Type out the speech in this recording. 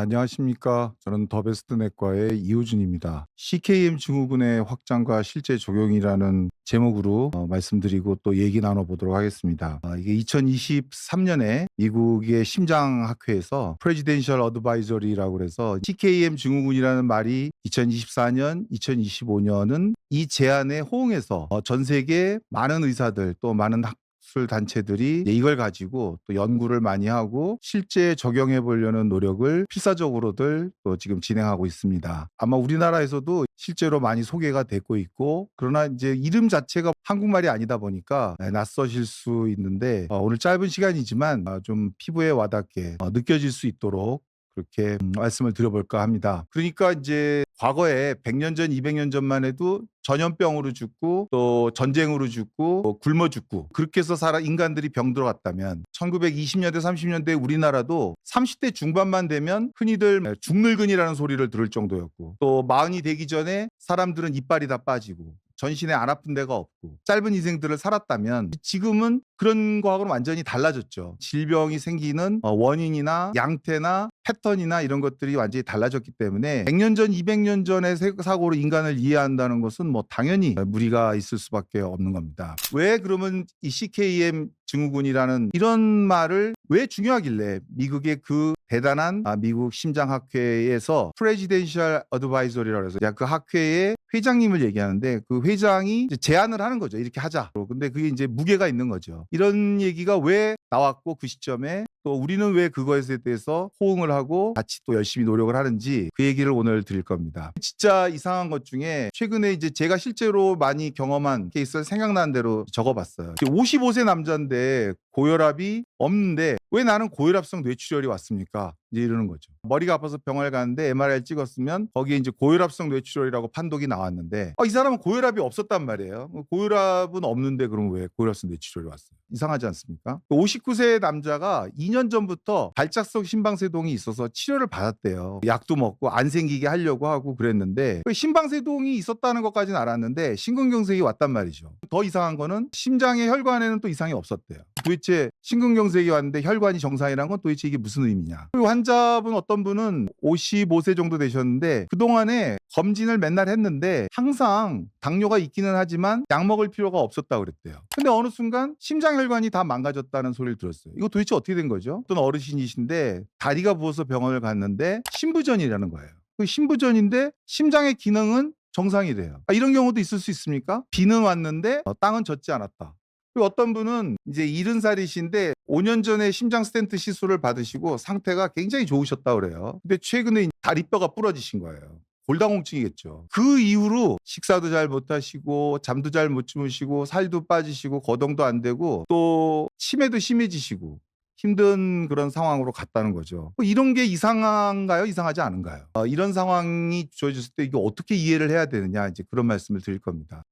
안녕하십니까. 저는 더베스트 내과의 이호준입니다. CKM 증후군의 확장과 실제 적용이라는 제목으로 어, 말씀드리고 또 얘기 나눠보도록 하겠습니다. 아, 이게 2023년에 미국의 심장학회에서 Presidential Advisory라고 그래서 CKM 증후군이라는 말이 2024년, 2025년은 이 제안에 호응해서 어, 전 세계 많은 의사들 또 많은 학 술 단체들이 이걸 가지고 또 연구를 많이 하고 실제 적용해 보려는 노력을 필사적으로들 또 지금 진행하고 있습니다. 아마 우리나라에서도 실제로 많이 소개가 되고 있고 그러나 이제 이름 자체가 한국말이 아니다 보니까 네, 낯서실 수 있는데 어, 오늘 짧은 시간이지만 어, 좀 피부에 와닿게 어, 느껴질 수 있도록 그렇게 음, 말씀을 드려볼까 합니다. 그러니까 이제 과거에 100년 전, 200년 전만 해도 전염병으로 죽고 또 전쟁으로 죽고 또 굶어 죽고 그렇게 해서 살아 인간들이 병 들어갔다면 1920년대, 30년대 우리나라도 30대 중반만 되면 흔히들 중늙은이라는 소리를 들을 정도였고 또 마흔이 되기 전에 사람들은 이빨이 다 빠지고 전신에 안 아픈 데가 없고 짧은 인생들을 살았다면 지금은 그런 거하고는 완전히 달라졌죠. 질병이 생기는 어, 원인이나 양태나 패턴이나 이런 것들이 완전히 달라졌기 때문에 100년 전, 200년 전의 세- 사고로 인간을 이해한다는 것은 뭐 당연히 무리가 있을 수밖에 없는 겁니다. 왜 그러면 이 CKM 증후군이라는 이런 말을 왜 중요하길래 미국의 그 대단한 아, 미국 심장학회에서 프레지덴셜 어드바이저리라고 해서 야, 그 학회의 회장님을 얘기하는데 그 회장이 제안을 하는 거죠. 이렇게 하자. 근데 그게 이제 무게가 있는 거죠. 이런 얘기가 왜 나왔고 그 시점에 또 우리는 왜 그거에 대해서 호응을 하고 같이 또 열심히 노력을 하는지 그 얘기를 오늘 드릴 겁니다. 진짜 이상한 것 중에 최근에 이제 제가 실제로 많이 경험한 케이스를 생각나는 대로 적어봤어요. 55세 남자인데 고혈압이 없는데 왜 나는 고혈압성 뇌출혈이 왔습니까? 이제 이러는 거죠. 머리가 아파서 병원에 갔는데 MRI 찍었으면 거기에 이제 고혈압성 뇌출혈이라고 판독이 나왔는데 어, 이 사람은 고혈압이 없었단 말이에요. 고혈압은 없는데 그럼 왜 고혈압성 뇌출혈이 왔어요? 이상하지 않습니까? 59세 남자가 2년 전부터 발작성 심방세동이 있어서 치료를 받았대요. 약도 먹고 안 생기게 하려고 하고 그랬는데 그 심방세동이 있었다는 것까지는 알았는데 심근경색이 왔단 말이죠. 더 이상한 거는 심장의 혈관에는 또 이상이 없었대요. 도대체 심근경색이 왔는데 혈 관이 정상이란 건 도대체 이게 무슨 의미냐? 그리고 환자분 어떤 분은 55세 정도 되셨는데 그동안에 검진을 맨날 했는데 항상 당뇨가 있기는 하지만 약 먹을 필요가 없었다고 그랬대요. 근데 어느 순간 심장혈관이 다 망가졌다는 소리를 들었어요. 이거 도대체 어떻게 된 거죠? 어떤 어르신이신데 다리가 부어서 병원을 갔는데 심부전이라는 거예요. 그 심부전인데 심장의 기능은 정상이래요. 아, 이런 경우도 있을 수 있습니까? 비는 왔는데 어, 땅은 젖지 않았다. 어떤 분은 이제 70살이신데 5년 전에 심장 스텐트 시술을 받으시고 상태가 굉장히 좋으셨다고 그래요. 근데 최근에 다리뼈가 부러지신 거예요. 골다공증이겠죠. 그 이후로 식사도 잘 못하시고 잠도 잘 못 주무시고 살도 빠지시고 거동도 안 되고 또 치매도 심해지시고 힘든 그런 상황으로 갔다는 거죠. 뭐 이런 게 이상한가요? 이상하지 않은가요? 어, 이런 상황이 주어졌을 때 이거 어떻게 이해를 해야 되느냐 이제 그런 말씀을 드릴 겁니다.